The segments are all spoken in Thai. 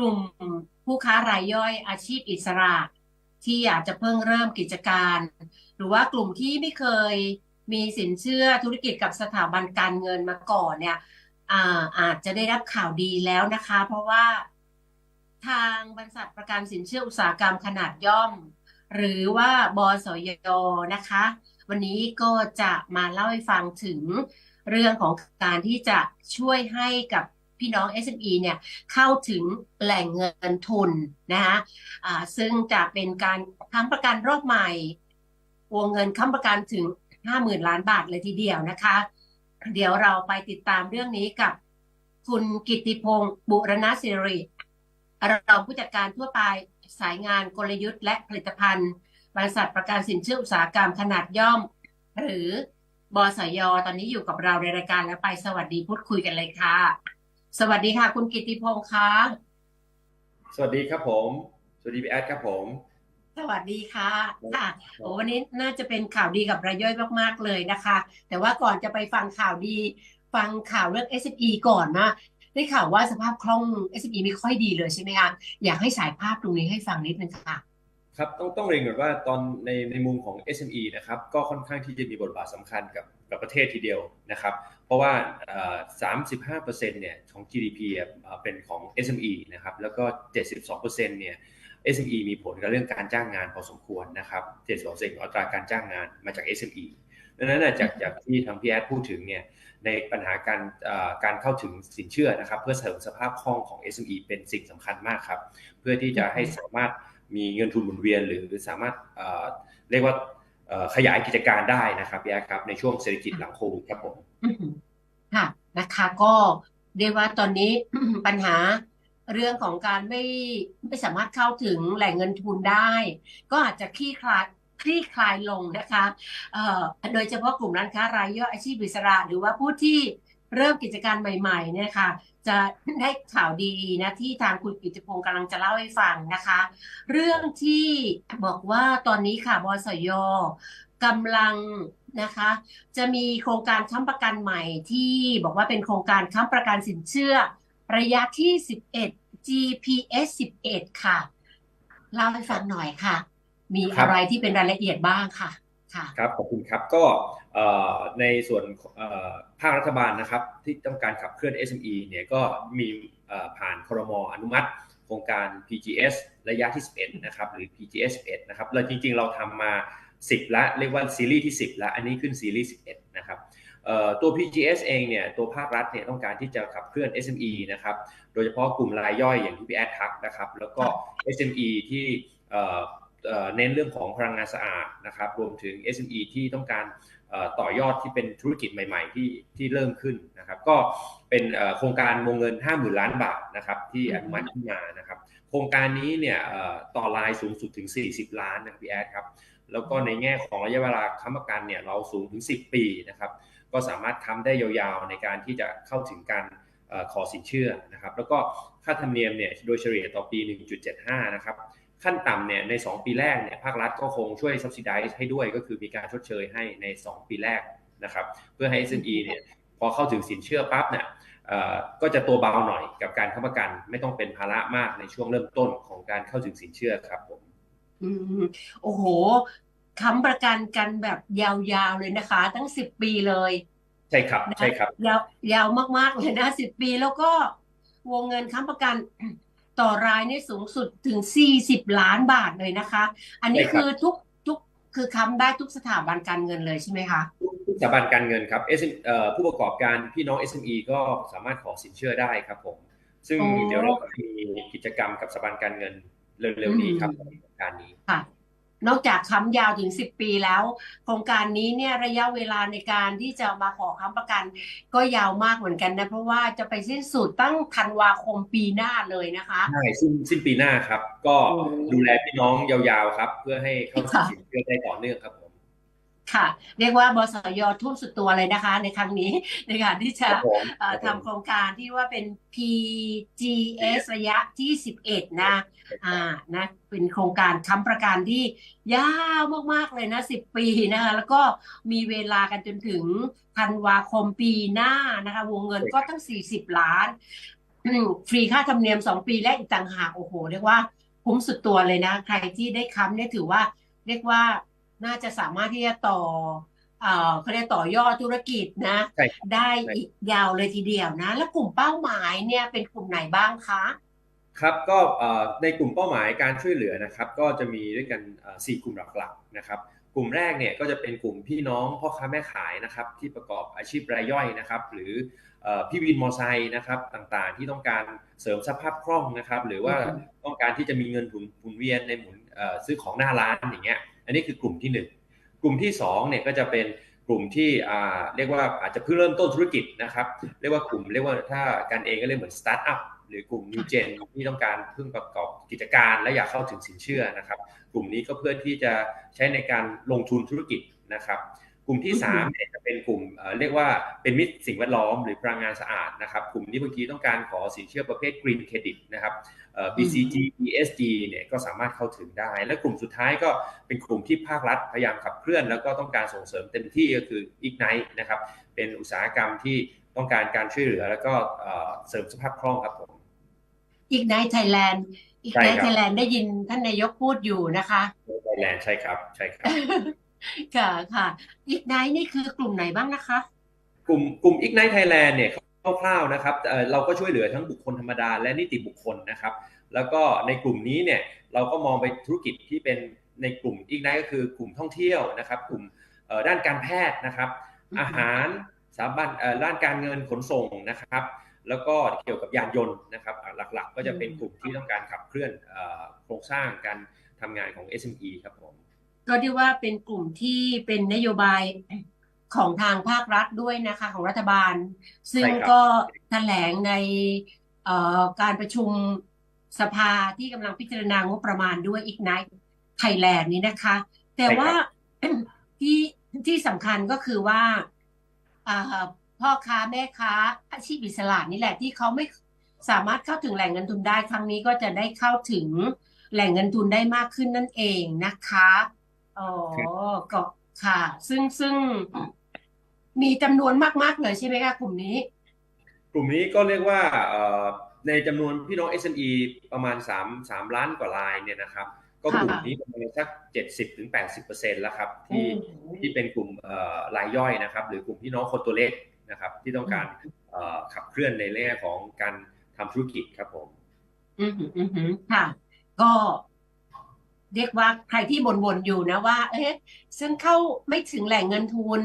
ลุ่มผู้ค้ารายย่อยอาชีพอิสระ ที่อยากจะเพิ่งเริ่มกิจการ หรือว่ากลุ่มที่ไม่เคยมีสินเชื่อธุรกิจกับสถาบันการเงินมาก่อนเนี่ยอาอาจจะได้รับข่าวดีแล้วนะคะ เพราะว่าทางบริษัทประกันสินเชื่ออุตสาหกรรมขนาดย่อม หรือว่าบสยนะคะ วันนี้ก็จะมาเล่าให้ฟังถึงเรื่องของการที่จะช่วยให้กับ พี่น้อง SME เนี่ยเข้าถึงแหล่งเงินทุนนะคะะซึ่งจะเป็นการค้ำประกันรอบใหม่วงเงินค้ำประกันถึง 50,000 ล้านบาทเลยทีเดียวนะคะ เดี๋ยวเราไปติดตามเรื่องนี้กับคุณกิติพงศ์บุรณศิริรองผู้จัดการทั่วไปสายงานกลยุทธ์และผลิตภัณฑ์บริษัทประกันสินเชื่ออุตสาหกรรมขนาดย่อม หรือบสยตอนนี้อยู่กับเราในรายการแล้วไปสวัสดีพูดคุยกันเลยค่ะ สวัสดีค่ะ คุณกิติพงศ์คะสวัสดีครับผม สวัสดีพี่แอดครับผม สวัสดีค่ะค่ะโอ้วันนี้น่าจะเป็นข่าวดีกับรายย่อยมากๆเลยนะคะ แต่ว่าก่อนจะไปฟังข่าวดี ฟังข่าวเรื่อง SME ก่อนนะได้ข่าวว่าสภาพคล่อง SME ไม่ค่อยดีเลยใช่ไหมคะอยากให้สายภาพตรงนี้ให้ฟังนิดนึงค่ะครับต้องต้องเรียนก่อนว่าตอนในในมุมของ SME นะครับก็ค่อนข้างที่จะมีบทบาทสำคัญกับกับประเทศทีเดียวนะครับ เพราะว่า 35%เนี่ยของ GDP เป็นของ SME นะครับ แล้วก็ 72%เนี่ย SME มีผลกับเรื่องการจ้างงานพอสมควรนะครับ72%ของอัตราการจ้างงานมาจาก SME ดังนั้นจากจากที่ทางพี่แอดพูดถึงเนี่ยในปัญหาการการเข้าถึงสินเชื่อนะครับ เพื่อเสริมสภาพคล่องของ SME เป็นสิ่งสำคัญมากครับ เพื่อที่จะให้สามารถมีเงินทุนหมุนเวียน หรือสามารถเรียกว่า ขยายกิจการได้นะครับพี่แอครับในช่วงเศรษฐกิจหลังโควิดครับผมค่ะนะคะก็เรียกว่าตอนนี้ปัญหาเรื่องของการไม่ไม่สามารถเข้าถึงแหล่งเงินทุนได้ ก็อาจจะคลี่คลายคลี่คลายลงนะคะโดยเฉพาะกลุ่มร้านค้ารายย่อยอาชีพอิสระ หรือว่าผู้ที่เริ่มกิจการใหม่ๆเนี่ยค่ะ จะได้ข่าวดีนะที่ทางคุณกิติพงศ์กำลังจะเล่าให้ฟังนะคะ เรื่องที่บอกว่าตอนนี้ค่ะบสยกำลังนะคะ จะมีโครงการค้ำประกันใหม่ที่บอกว่าเป็นโครงการค้ำประกันสินเชื่อ ระยะที่ 11 GPS 11 ค่ะ เล่าให้ฟังหน่อยค่ะ มีอะไรที่เป็นรายละเอียดบ้างค่ะ ครับขอบคุณครับก็ในส่วนภาครัฐบาลนะครับ ที่ต้องการขับเคลื่อน SME เนี่ยก็มีผ่านครมอนุมัติโครงการ PGS ระยะที่ 11 นะครับ หรือ PGS 11 นะครับเราจริงๆ เราทำมา 10แล้วเรียกว่าซีรีส์ที่ 10แล้วอันนี้ขึ้นซีรีส์ 11 นะครับตัว PGS เองเนี่ยตัวภาครัฐเนี่ยต้องการที่จะขับเคลื่อน SME นะครับโดยเฉพาะกลุ่มรายย่อยอย่างที่พี่แอดทักนะครับแล้วก็ SME ที่ เน้นเรื่องของพลังงานสะอาดนะครับรวมถึง SME ที่ต้องการต่อยอดที่เป็นธุรกิจใหม่ ๆ ที่ที่เริ่มขึ้นนะครับ ก็เป็นโครงการวงเงิน 50,000 ล้านบาทนะครับที่อนุมัติขึ้นมานะครับ โครงการนี้เนี่ยต่อรายสูงสุดถึง 40 ล้านนะครับพี่แอดครับแล้วก็ในแง่ของระยะเวลาค้ำประกันเนี่ยเราสูงถึง 10 ปีนะครับ ก็สามารถค้ำได้ยาวๆในการที่จะเข้าถึงการขอสินเชื่อนะครับ แล้วก็ค่าธรรมเนียมเนี่ยโดยเฉลี่ยต่อปี 1.75 นะครับ ขั้นต่ำเนี่ยใน 2 ปีแรกเนี่ยภาครัฐก็คงช่วย subsidize ให้ด้วยก็คือมีการชดเชยให้ใน 2 ปีแรกนะครับเพื่อให้ SME เนี่ยพอเข้าถึงสินเชื่อปั๊บเนี่ยก็จะตัวเบาหน่อยกับการค้ำประกัน ไม่ต้องเป็นภาระมากในช่วงเริ่มต้นของการเข้าถึงสินเชื่อครับผมอืมโอ้โหค้ำประกันกันแบบยาวๆเลยนะคะ ตั้งสิบปีเลย ใช่ครับใช่ครับ ยาวยาวมากๆเลยนะสิบปีแล้วก็วงเงินค้ำประกัน ต่อรายนี่สูงสุดถึง 40 ล้านบาทเลยนะคะ อันนี้คือทุกทุกคือค้ำได้ทุกสถาบันการเงินเลยใช่ไหมคะทุกสถาบันการเงินครับเอสผู้ประกอบการพี่น้อง SME ก็สามารถขอสินเชื่อได้ครับผม ซึ่งเดี๋ยวเรามีกิจกรรมกับสถาบันการเงินเร็วๆนี้ครับในการนี้ค่ะ นอกจากค้ำยาวถึง 10 ปีแล้ว โครงการนี้เนี่ยระยะเวลาในการที่จะมาขอค้ำประกัน ก็ยาวมากเหมือนกันนะ เพราะว่าจะไปสิ้นสุดตั้งธันวาคมปีหน้าเลยนะคะใช่สิ้นสิ้นปีหน้าครับ ก็ดูแลพี่น้องยาวๆครับ เพื่อให้เข้าถึงสินเชื่อได้ต่อเนื่องครับ ค่ะ เรียกว่าบสยทุ่มสุดตัวเลยนะคะ ในครั้งนี้ในการที่จะทำโครงการที่ว่าเป็น PGS ระยะที่ 11 นะอ่านะเป็นโครงการค้ำประกันที่ยาวมาก ๆ เลยนะ 10 ปีนะคะแล้วก็มีเวลากันจนถึงธันวาคมปีหน้านะคะ วงเงินก็ตั้ง 40 ล้านอืมฟรีค่าธรรมเนียมสองปีและอีกต่างหากโอ้โห เรียกว่าคุ้มสุดตัวเลยนะ ใครที่ได้ค้ำเนี่ยถือว่าเรียกว่า น่าจะสามารถที่จะต่อเอ่อเขาเรียกต่อยอดธุรกิจนะใช่ครับได้อีกยาวเลยทีเดียวนะ แล้วกลุ่มเป้าหมายเนี่ยเป็นกลุ่มไหนบ้างคะ ครับก็เอ่อในกลุ่มเป้าหมายการช่วยเหลือนะครับ ก็จะมีด้วยกันเอ่อสี่กลุ่มหลักๆนะครับ กลุ่มแรกเนี่ยก็จะเป็นกลุ่มพี่น้องพ่อค้าแม่ขายนะครับ ที่ประกอบอาชีพรายย่อยนะครับ หรือเอ่อพี่วินมอไซค์นะครับต่างๆ ที่ต้องการเสริมสภาพคล่องนะครับ หรือว่าอืมต้องการที่จะมีเงินหมุนหมุนเวียนในหมุนเอ่อซื้อของหน้าร้านอย่างเงี้ย อันนี้คือกลุ่มที่หนึ่งกลุ่มที่สองเนี่ยก็จะเป็นกลุ่มที่อ่าเรียกว่าอาจจะเพิ่งเริ่มต้นธุรกิจนะครับ เรียกว่ากลุ่มเรียกว่าถ้าการเองก็เรียกเหมือนสตาร์ทอัพหรือกลุ่มนิวเจนที่ต้องการเพิ่งประกอบกิจการ และอยากเข้าถึงสินเชื่อนะครับ กลุ่มนี้ก็เพื่อที่จะใช้ในการลงทุนธุรกิจนะครับ ลุ่มที่อือฮึสามเนี่ยจะเป็นกลุ่มเอ่อเรียกว่าเป็นมิตรสิ่งแวดล้อมหรือพลังงานสะอาดนะครับกลุ่มนี้บางทีต้องการขอสินเชื่อประเภท Green Credit นะครับเอ่อ BCG ESG เนี่ยก็สามารถเข้าถึงได้ และกลุ่มสุดท้ายก็เป็นกลุ่มที่ภาครัฐพยายามขับเคลื่อน แล้วก็ต้องการส่งเสริมเต็มที่ก็คือ Ignite นะครับเป็นอุตสาหกรรมที่ต้องการการช่วยเหลือ แล้วก็เอ่อเสริมสภาพคล่องครับผมอีกในไทยแลนด์อีกใช่ในครับไทยแลนด์ได้ยินท่านนายกพูดอยู่นะคะไทยแลนด์ใช่ครับ ใช่ครับ ค่ะค่ะอีกไนนี่คือกลุ่มไหนบ้างนะคะ กลุ่มกลุ่ม Ignite Thailand เนี่ยคร่าวๆนะครับเอ่อเราก็ช่วยเหลือทั้งบุคคลธรรมดาและนิติบุคคลนะครับ แล้วก็ในกลุ่มนี้เนี่ยเราก็มองไปธุรกิจที่เป็นในกลุ่ม Ignite ก็คือกลุ่มท่องเที่ยวนะครับ กลุ่มเอ่อด้านการแพทย์นะครับอืมอาหารสถาบันเอ่อด้านการเงินขนส่งนะครับ แล้วก็เกี่ยวกับยานยนต์นะครับอะหลักๆ ก็จะเป็นกลุ่มที่ต้องการขับเคลื่อนเอ่อโครงสร้างการทำงานของ SME ครับผม ก็เรียกว่าเป็นกลุ่มที่เป็นนโยบายของทางภาครัฐด้วยนะคะของรัฐบาล ซึ่งใช่ครับก็แถลงในเอ่อการประชุมสภาที่กำลังพิจารณางบประมาณด้วย Ignite Thailand นี้นะคะ แต่ว่าที่ที่สำคัญก็คือว่าอ่าพ่อค้าแม่ค้าอาชีพอิสระนี่แหละที่เขาไม่สามารถเข้าถึงแหล่งเงินทุนได้ครั้งนี้ก็จะได้เข้าถึงแหล่งเงินทุนได้มากขึ้นนั่นเองนะคะ อ๋อก็ค่ะ ซึ่งซึ่งมีจำนวนมาก ๆ เลยใช่ไหมคะกลุ่มนี้ กลุ่มนี้ก็เรียกว่าเอ่อในจำนวนพี่น้อง SME ประมาณ 3 3 ล้านกว่ารายเนี่ยนะครับ ก็กลุ่มค่ะนี้ประมาณสัก 70-80%แล้วครับที่โอ้โหที่เป็นกลุ่มเอ่อรายย่อยนะครับ หรือกลุ่มพี่น้องคนตัวเล็กนะครับที่ต้องการเอ่อขับเคลื่อนในเรื่องของการทำธุรกิจครับผม อืมอืมอืมค่ะ ก็ เรียกว่าใครที่บ่นๆอยู่นะว่า เอ๊ะฉันเข้าไม่ถึงแหล่งเงินทุน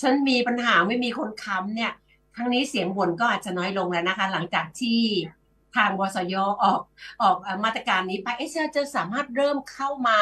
ฉันมีปัญหาไม่มีคนค้ำเนี่ยครั้งนี้เสียงบ่นก็อาจจะน้อยลงแล้วนะคะ หลังจากที่ทางวสยออกออกเอ่อมาตรการนี้ไปเอ๊ะจะจะสามารถเริ่มเข้ามา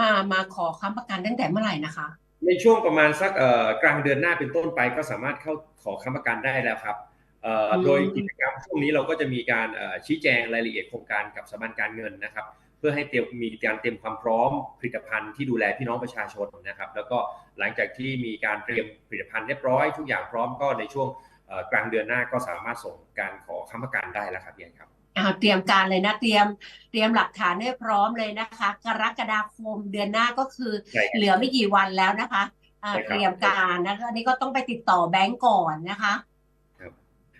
มามาขอค้ำประกันตั้งแต่เมื่อไหร่นะคะ ในช่วงประมาณสักเอ่อกลางเดือนหน้าเป็นต้นไปก็สามารถเข้าขอค้ำประกันได้แล้วครับเอ่ออืมโดยกิจกรรมช่วงนี้เราก็จะมีการเอ่อชี้แจงรายละเอียดโครงการกับสถาบันการเงินนะครับ เพื่อให้เตรียมมีการเตรียมความพร้อมผลิตภัณฑ์ที่ดูแลพี่น้องประชาชนนะครับ แล้วก็หลังจากที่มีการเตรียมผลิตภัณฑ์เรียบร้อยทุกอย่างพร้อมก็ในช่วงเอ่อกลางเดือนหน้าก็สามารถส่งการขอค้ำประกันได้แล้วครับพี่แอนครับอ้าวเตรียมการเลยนะเตรียมเตรียมหลักฐานให้พร้อมเลยนะคะ กรกฎาคมเดือนหน้าก็คือใช่ครับเหลือไม่กี่วันแล้วนะคะอ่าใช่ครับเตรียมการนะคะอันนี้ก็ต้องไปติดต่อแบงก์ก่อนนะคะครับ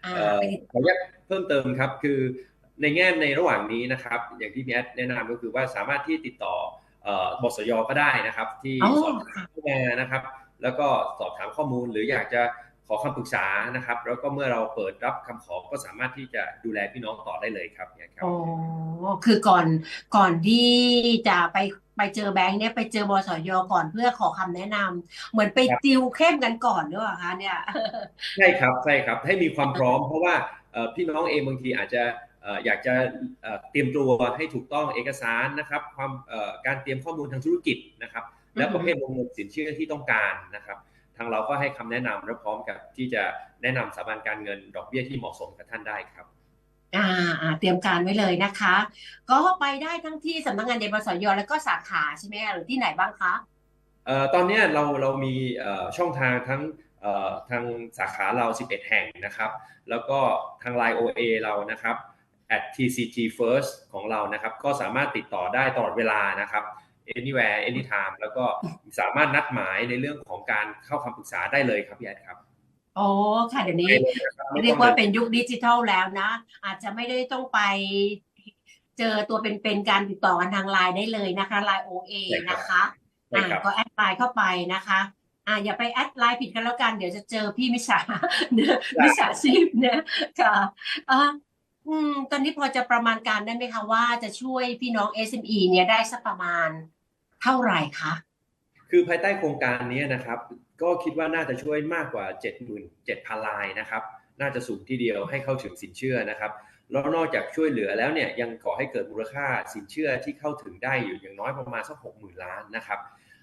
อ่าเอ่อไปติดขออนุญาตเพิ่มเติมครับคือ ในแง่ในระหว่างนี้นะครับ อย่างที่พี่แอดแนะนำก็คือว่าสามารถที่ติดต่อเอ่อบสยก็ได้นะครับ ที่อ๋อสอบถามเข้ามานะครับ แล้วก็สอบถามข้อมูลหรืออยากจะขอคำปรึกษานะครับ แล้วก็เมื่อเราเปิดรับคำขอก็สามารถที่จะดูแลพี่น้องต่อได้เลยครับเนี่ยครับอ๋อคือก่อนก่อนที่จะไปไปเจอแบงค์เนี่ยไปเจอบสยก่อนเพื่อขอคำแนะนำเหมือนไปครับติวเข้มกันก่อนด้วยเหรอคะเนี่ยใช่ครับใช่ครับให้มีความพร้อม เพราะว่าเอ่อพี่น้องเองบางทีอาจจะเอ่ออยากจะเอ่อเตรียมตัวให้ถูกต้องเอกสารนะครับ ความเอ่อการเตรียมข้อมูลทางธุรกิจนะครับ และประเภทวงเงินสินเชื่อที่ต้องการนะครับ ทางเราก็ให้คำแนะนำและพร้อมกับที่จะแนะนำสถาบันการเงินดอกเบี้ยที่เหมาะสมกับท่านได้ครับอ่าอ่าเตรียมการไว้เลยนะคะ ก็ไปได้ทั้งที่สำนักงานเดบสยแล้วก็สาขาใช่ไหมคะหรือที่ไหนบ้างคะเอ่อตอนเนี้ยเราเรามีเอ่อช่องทางทั้งเอ่อทางสาขาเรา 11 แห่งนะครับ แล้วก็ทาง Line OA เรานะครับ at tcg first ของเรานะครับ ก็สามารถติดต่อได้ตลอดเวลานะครับ anywhere anytime แล้วก็สามารถนัดหมายในเรื่องของการเข้าคำปรึกษาได้เลยครับพี่แอดครับโอ้ค่ะเดี๋ยวนี้ไปเลยนะครับไม่เรียต้กองว่าเดินเป็นยุคดิจิทัลแล้วนะ อาจจะไม่ได้ต้องไปเจอตัวเป็นๆการติดต่อกันทางไลน์ได้เลยนะคะไลน์โอเอใช่ครับนะคะใช่อ่าครับก็แอดไลน์เข้าไปนะคะอ่าอย่าไปแอดไลน์ผิดกันแล้วกัน เดี๋ยวจะเจอพี่มิจฉาเนี่ยมิจฉาชีพเนี่ยค่ะ อืมตอนนี้พอจะประมาณการได้ไหมคะว่าจะช่วยพี่น้อง SME เนี่ยได้สักประมาณเท่าไหร่คะ คือภายใต้โครงการนี้นะครับ ก็คิดว่าน่าจะช่วยมากกว่า 77,000ลายนะครับ น่าจะสูงทีเดียวให้เข้าถึงสินเชื่อนะครับ แล้วนอกจากช่วยเหลือแล้วเนี่ยยังก่อให้เกิดมูลค่าสินเชื่อที่เข้าถึงได้อยู่อย่างน้อยประมาณสัก60,000 ล้านนะครับ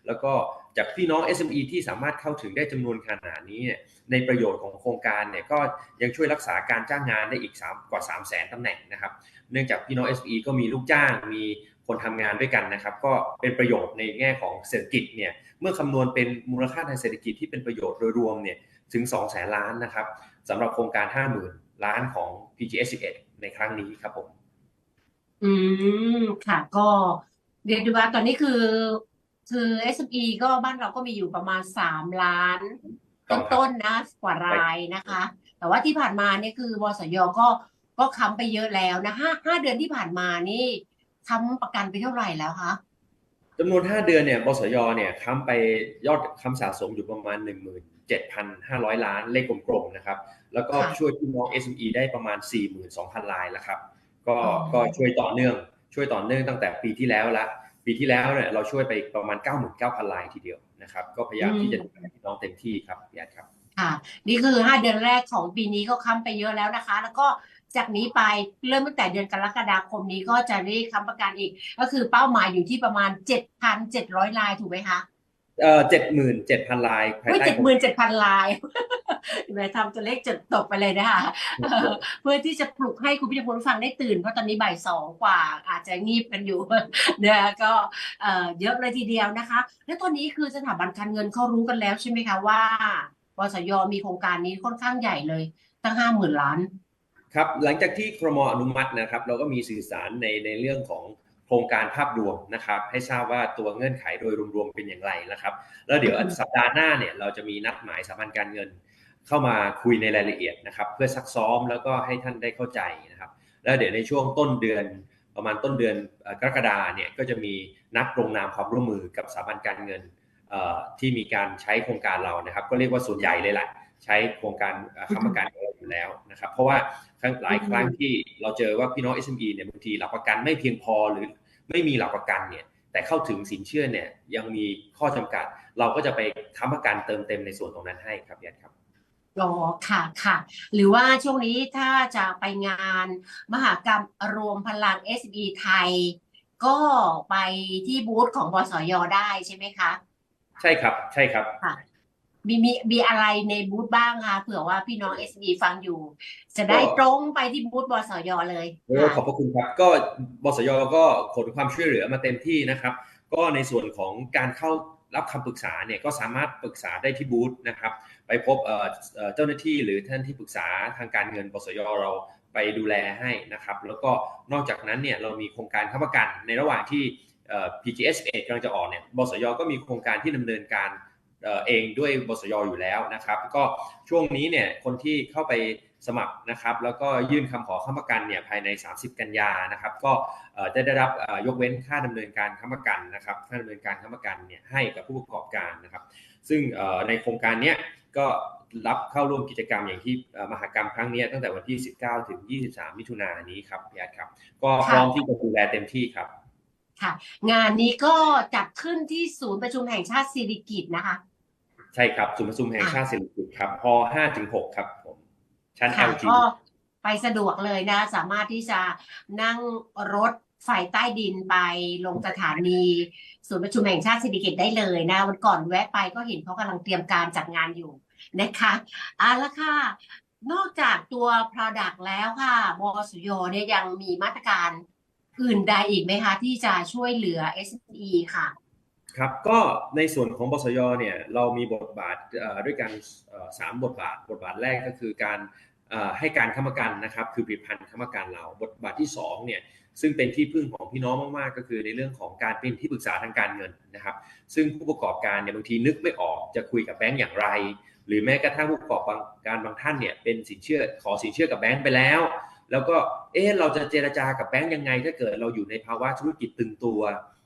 แล้วก็จากพี่น้อง SME ที่สามารถเข้าถึงได้จำนวนขนาดนี้เนี่ยในประโยชน์ของโครงการเนี่ยก็ยังช่วยรักษาการจ้างงานได้อีก 3 กว่า 3 0 0 0 0 0ตำแหน่งนะครับ เนื่องจากพี่น้อง SME ก็มีลูกจ้างมีคนทำงานด้วยกันนะครับ ก็เป็นประโยชน์ในแง่ของเศรษฐกิจเนี่ยเมื่อคำนวณเป็นมูลค่าทางเศรษฐกิจที่เป็นประโยชน์โดยรวมเนี่ยถึง2แสนล้านนะครับสำหรับโครงการ 50,000 ล้านของ PGS 11ในครั้งนี้ครับผม อืม ค่ะก็เรียกได้ว่าตอนนี้คือ คือ SME ก็บ้านเราก็มีอยู่ประมาณสามล้าน ต้องครับต้นๆนะกว่ารายนะคะ แต่ว่าที่ผ่านมาเนี่ยคือบสยก็ก็ค้ำไปเยอะแล้วนะห้าห้าเดือนที่ผ่านมานี่ค้ำประกันไปเท่าไหร่แล้วคะจำนวน 5 เดือนเนี่ยบสยเนี่ยค้ำไปยอดค้ำสะสมอยู่ประมาณ 17,500 ล้านเลขกลมๆนะครับ แล้วก็ช่วยพี่น้อง SME ได้ประมาณ 42,000 ลายแล้วครับ ก็ก็ช่วยต่อเนื่อง ช่วยต่อเนื่องตั้งแต่ปีที่แล้วละ ปีที่แล้วเนี่ยเราช่วยไปประมาณ 99,000ลายทีเดียวนะครับ ก็พยายามที่จะดูแลพี่น้องเต็มที่ครับพี่แอดครับค่ะนี่คือห้าเดือนแรกของปีนี้ก็ค้ำไปเยอะแล้วนะคะ แล้วก็จากนี้ไปเริ่มตั้งแต่เดือนกรกฎาคมนี้ก็จะได้ค้ำประกันอีก ก็คือเป้าหมายอยู่ที่ประมาณเจ็ดพันเจ็ดร้อยลายถูกไหมคะ เอ่อเจ็ดหมื่นเจ็ดพันลายภายไม่ใต้เจ็ดหมื่นเจ็ดพันลายแหมทำตัวเลขจดตกไปเลยนะคะเพื่อที่จะปลุกให้คุณผู้ชมผู้ฟังได้ตื่น เพราะตอนนี้บ่ายสองกว่า อาจจะงีบกันอยู่เนี่ยก็เอ่อเยอะเลยทีเดียวนะคะ แล้วตอนนี้คือสถาบันการเงินเขารู้กันแล้วใช่ไหมคะว่าบสยมีโครงการนี้ค่อนข้างใหญ่เลย ตั้งห้าหมื่นล้าน ครับ หลังจากที่ครมอนุมัตินะครับ เราก็มีสื่อสารในในเรื่องของ โครงการภาพรวมนะครับ ให้ทราบว่าตัวเงื่อนไขโดยรวมๆเป็นอย่างไรนะครับ แล้วเดี๋ยวอืมสัปดาห์หน้าเนี่ยเราจะมีนัดหมายสถาบันการเงิน เข้ามาคุยในรายละเอียดนะครับ เพื่อซักซ้อมแล้วก็ให้ท่านได้เข้าใจนะครับ แล้วเดี๋ยวในช่วงต้นเดือนประมาณต้นเดือนเอ่อกรกฎาเนี่ยก็จะมีนัดลงนามความร่วมมือกับสถาบันการเงินเอ่อที่มีการใช้โครงการเรานะครับ ก็เรียกว่าส่วนใหญ่เลยแหละใช้โครงการเอ่อค้ำประกันของเราอยู่แล้วนะครับ เพราะว่าค รั้งหลายครั้งที่เราเจอว่าพี่น้อง SME เนี่ยบางทีหลักประกันไม่เพียงพอหรือไม่มีหลักประกันเนี่ยแต่เข้าถึงสินเชื่อเนี่ยยังมีข้อจำกัด เราก็จะไปค้ำประกันเติมเต็มในส่วนตรงนั้นให้ครับยันครับอ๋อค่ะค่ะ หรือว่าช่วงนี้ถ้าจะไปงานมหกรรมรวมพลัง SB ไทย ก็ไปที่บูธของบสยได้ใช่ไหมคะ ใช่ครับใช่ครับค่ะ มีมีมีอะไรในบูธบ้างคะเผื่อว่าพี่น้อง SB ฟังอยู่ จะได้ก็ตรงไปที่บูธบสยเลยโอ้ค่ะขอบพระคุณครับ ก็บสยก็ขนความช่วยเหลือมาเต็มที่นะครับ ก็ในส่วนของการเข้ารับคำปรึกษาเนี่ยก็สามารถปรึกษาได้ที่บูธนะครับ ไปพบเอ่อเอ่อเจ้าหน้าที่หรือท่านที่ปรึกษาทางการเงินบสยเราไปดูแลให้นะครับ แล้วก็นอกจากนั้นเนี่ยเรามีโครงการค้ำประกันในระหว่างที่เอ่อ PGS 11กำลังจะออกเนี่ยบสยก็มีโครงการที่ดำเนินการ เองด้วยบสยอยู่แล้วนะครับ ก็ช่วงนี้เนี่ยคนที่เข้าไปสมัครนะครับแล้วก็ยื่นคำขอค้ำประกันเนี่ยภายใน 30 กันยานะครับ ก็จะได้รับยกเว้นค่าดำเนินการค้ำประกันนะครับค่าดำเนินการค้ำประกันเนี่ยให้กับผู้ประกอบการนะครับ ซึ่งในโครงการเนี้ยก็รับเข้าร่วมกิจกรรมอย่างที่มหกรรมครั้งนี้ตั้งแต่วันที่ 19 ถึง 23 มิถุนายนนี้ครับพี่อาครับ ก็พร้อมที่จะดูแลเต็มที่ครับ ค่ะ งานนี้ก็จัดขึ้นที่ศูนย์ประชุมแห่งชาติสิริกิตนะคะ ใช่ครับศูนย์ประชุมแห่งชาติเศรษฐกิจครับฮ5ถึง6ครับผมชั้นค่ะ LG ก็ไปสะดวกเลยนะ สามารถที่จะนั่งรถไฟใต้ดินไปลงสถานีศูนย์ประชุมแห่งชาติสิริกิติ์ได้เลยนะ วันก่อนแวะไปก็เห็นเขากำลังเตรียมการจัดงานอยู่นะคะเอาละค่ะ นอกจากตัว Product แล้วค่ะบสยเนี่ยยังมีมาตรการอื่นใดอีกไหมคะ ที่จะช่วยเหลือ SME ค่ะ ครับก็ในส่วนของบสยเนี่ยเรามีบทบาทด้วยกันสามบทบาท บทบาทแรกก็คือการให้การค้ำประกันนะครับคือผลิตภัณฑ์ค้ำประกันเราบทบาทที่สองเนี่ยซึ่งเป็นที่พึ่งของพี่น้องมากๆ ก็คือในเรื่องของการเป็นที่ปรึกษาทางการเงินนะครับ ซึ่งผู้ประกอบการเนี่ยบางทีนึกไม่ออกจะคุยกับแบงก์อย่างไร หรือแม้กระทั่งผู้ประกอบการบางท่านเนี่ยเป็นสินเชื่อขอสินเชื่อกับแบงก์ไปแล้ว แล้วก็เออเราจะเจรจากับแบงก์ยังไง ถ้าเกิดเราอยู่ในภาวะธุรกิจตึงตัว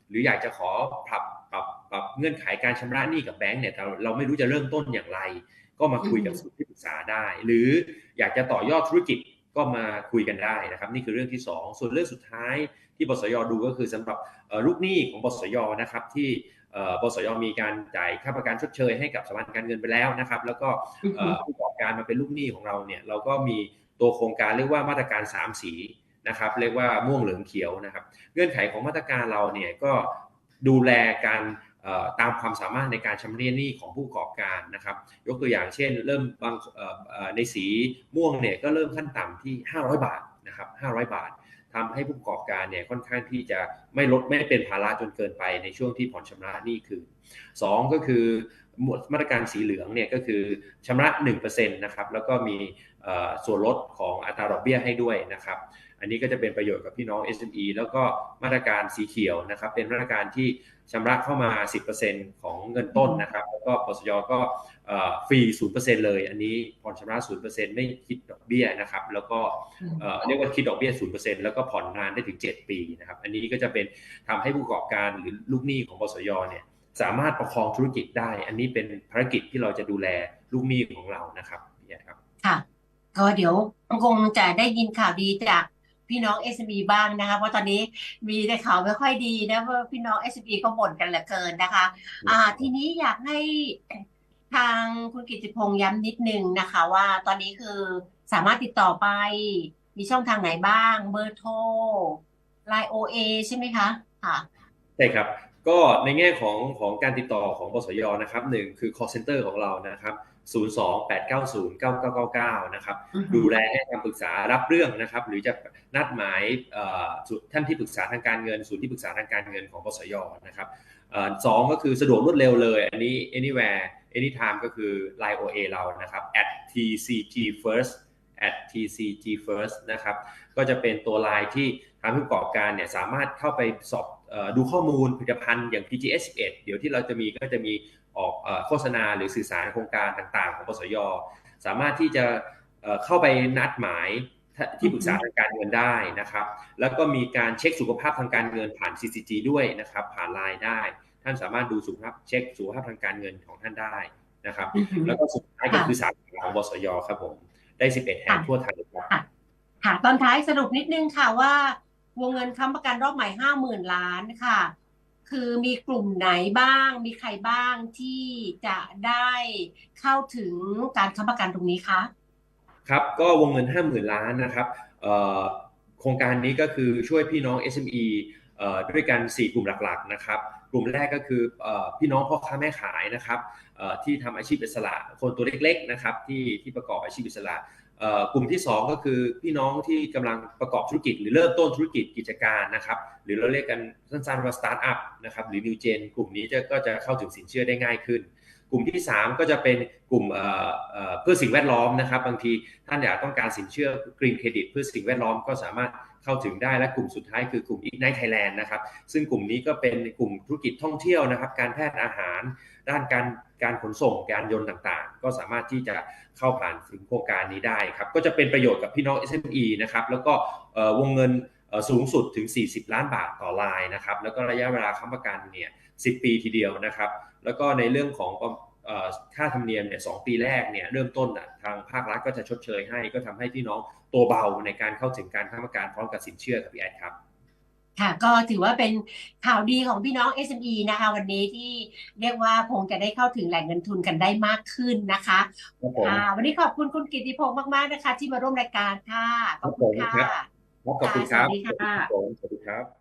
หรืออยากจะขอปรับ ปรับปรับเงื่อนไขการชำระหนี้กับแบงก์เนี่ยเราเราไม่รู้จะเริ่มต้นอย่างไร ก็มาคุยกับศูนย์ที่ปรึกษาได้ หรืออยากจะต่อยอดธุรกิจก็มาคุยกันได้นะครับ นี่คือเรื่องที่ 2 ส่วนเรื่องสุดท้ายที่บสยดูก็คือสำหรับลูกหนี้ของบสยนะครับที่บสยมีการจ่ายค่าประกันชดเชยให้กับสถาบันการเงินไปแล้วนะครับ แล้วก็ผู้ประกอบการมาเป็นลูกหนี้ของเราเนี่ยเราก็มีตัวโครงการเรียกว่ามาตรการ 3 สีนะครับเรียกว่าม่วงเหลืองเขียวนะครับ เงื่อนไขของมาตรการเราเนี่ยก็ดูแลการ ตามความสามารถในการชำระหนี้ของผู้ประกอบการนะครับ ยกตัวอย่างเช่น เริ่มบางในสีม่วงเนี่ยก็เริ่มขั้นต่ำที่ 500 บาทนะครับ500 บาททำให้ผู้ประกอบการเนี่ยค่อนข้างที่จะไม่ลดไม่เป็นภาระจนเกินไปในช่วงที่ผ่อนชำระหนี้คืน2ก็คือ มาตรการสีเหลืองเนี่ยก็คือชำระ1%นะครับแล้วก็มีส่วนลดของอัตราดอกเบี้ยให้ด้วยนะครับอันนี้ก็จะเป็นประโยชน์กับพี่น้อง SME แล้วก็มาตรการสีเขียวนะครับเป็นมาตรการที่ชำระเข้ามา 10%ของเงินต้นนะครับแล้วก็ปสยก็ฟรี 0%เลย อันนี้ผ่อนชำระ 0%ไม่คิดดอกเบี้ยนะครับแล้วก็เรียกว่าคิดดอกเบี้ย 0%แล้วก็ผ่อนนานได้ถึง 7 ปีนะครับอันนี้ก็จะเป็นทำให้ผู้ประกอบการหรือลูกหนี้ของปสยเนี่ย สามารถประคองธุรกิจได้ อันนี้เป็นภารกิจที่เราจะดูแลลูกหนี้ของเรานะครับเนี่ยครับ ค่ะ ก็เดี๋ยวคงจะได้ยินข่าวดีจากพี่น้อง SME บ้างนะคะ เพราะตอนนี้มีแต่ข่าวไม่ค่อยดีนะเพราะพี่น้อง SME ก็บ่นกันเหลือเกินนะคะ อ่า ทีนี้อยากให้ทางคุณกิติพงษ์ย้ำนิดนึงนะคะ ว่าตอนนี้คือสามารถติดต่อไป มีช่องทางไหนบ้าง เบอร์โทรไลน์โอเอใช่ไหมคะ ค่ะ ใช่ครับ ก็ในแง่ของของการติดต่อของปสยนะครับหนึ่งคือ call center ของเรานะครับ 02-890-9999 นะครับ ดูแลให้คำปรึกษารับเรื่องนะครับ หรือจะนัดหมายท่านที่ปรึกษาทางการเงินศูนย์ที่ปรึกษาทางการเงินของปสยนะครับสองก็คือสะดวกรวดเร็วเลย อันนี้ anywhere anytime ก็คือ line OA เรานะครับ at tcg first at tcg first นะครับ ก็จะเป็นตัว line ที่ทำให้ผู้ประกอบการเนี่ยสามารถเข้าไปสอบ ดูข้อมูลผลิตภัณฑ์อย่าง PGS 11 เดี๋ยวที่เราจะมีก็จะมีออกโฆษณาหรือสื่อสารโครงการต่างๆ ของปสยสามารถที่จะเข้าไปนัดหมายที่ปรึกษาทางการเงินได้นะครับ แล้วก็มีการเช็คสุขภาพทางการเงินผ่าน CCG ด้วยนะครับ ผ่านไลน์ได้ ท่านสามารถดูสุขภาพเช็คสุขภาพทางการเงินของท่านได้นะครับ แล้วก็สุดท้ายก็คือสาขาของบสยครับผมได้ 11 แห่งทั่วไทยครับค่ะตอนท้ายสรุปนิดนึงค่ะว่า วงเงินค้ำประกันรอบใหม่ห้าหมื่นล้านค่ะ คือมีกลุ่มไหนบ้าง มีใครบ้างที่จะได้เข้าถึงการค้ำประกันตรงนี้คะครับก็วงเงิน50,000ล้านนะครับโครงการนี้ก็คือช่วยพี่น้อง SME ด้วยกัน 4 กลุ่มหลักๆนะครับกลุ่มแรกก็คือพี่น้องพ่อค้าแม่ขายนะครับที่ทำอาชีพอิสระคนตัวเล็กๆนะครับที่ที่ประกอบอาชีพอิสระ กลุ่มที่ 2 ก็คือพี่น้องที่กำลังประกอบธุรกิจ หรือเริ่มต้นธุรกิจกิจการนะครับ หรือเราเรียกกันสั้นๆว่าสตาร์ทอัพนะครับหรือนิวเจนกลุ่มนี้จะก็จะเข้าถึงสินเชื่อได้ง่ายขึ้น กลุ่มที่ 3 ก็จะเป็นกลุ่มเพื่อสิ่งแวดล้อมนะครับ บางทีท่านอยากต้องการสินเชื่อกรีนเครดิตเพื่อสิ่งแวดล้อมก็สามารถ เข้าถึงได้และกลุ่มสุดท้ายคือกลุ่ม Ignite Thailand นะครับซึ่งกลุ่มนี้ก็เป็นกลุ่มธุรกิจท่องเที่ยวนะครับการแพทย์อาหาร ด้านการการขนส่งการยนต์ต่างๆ ก็สามารถที่จะเข้าผ่านถึงโครงการนี้ได้ครับก็จะเป็นประโยชน์กับพี่น้อง SME นะครับแล้วก็วงเงินสูงสุดถึง 40 ล้านบาทต่อรายนะครับแล้วก็ระยะเวลาค้ำประกันเนี่ย10 ปีทีเดียวนะครับแล้วก็ในเรื่องของ ค่าธรรมเนียมเนี่ยสปีแรกเนี่ยเริ่มต้นทางภาครัฐก็จะชดเชยให้ ก็ทำให้พี่น้องตัวเบาในการเข้าถึงการค้ำประกันพร้อมกับสินเชื่อครับพี่แอดครับค่ะก็ถือว่าเป็นข่าวดีของพี่น้อง SME นะคะ วันนี้ที่เรียกว่าคงจะได้เข้าถึงแหล่งเงินทุนกันได้มากขึ้นนะคะค่ะวันนี้ขอบคุณคุณกิติพงศ์มากๆนะคะ ที่มาร่วมรายการค่ะขอบคุณค่ะขอบคุณครับสวัสดีค่ะสวัสดีครับ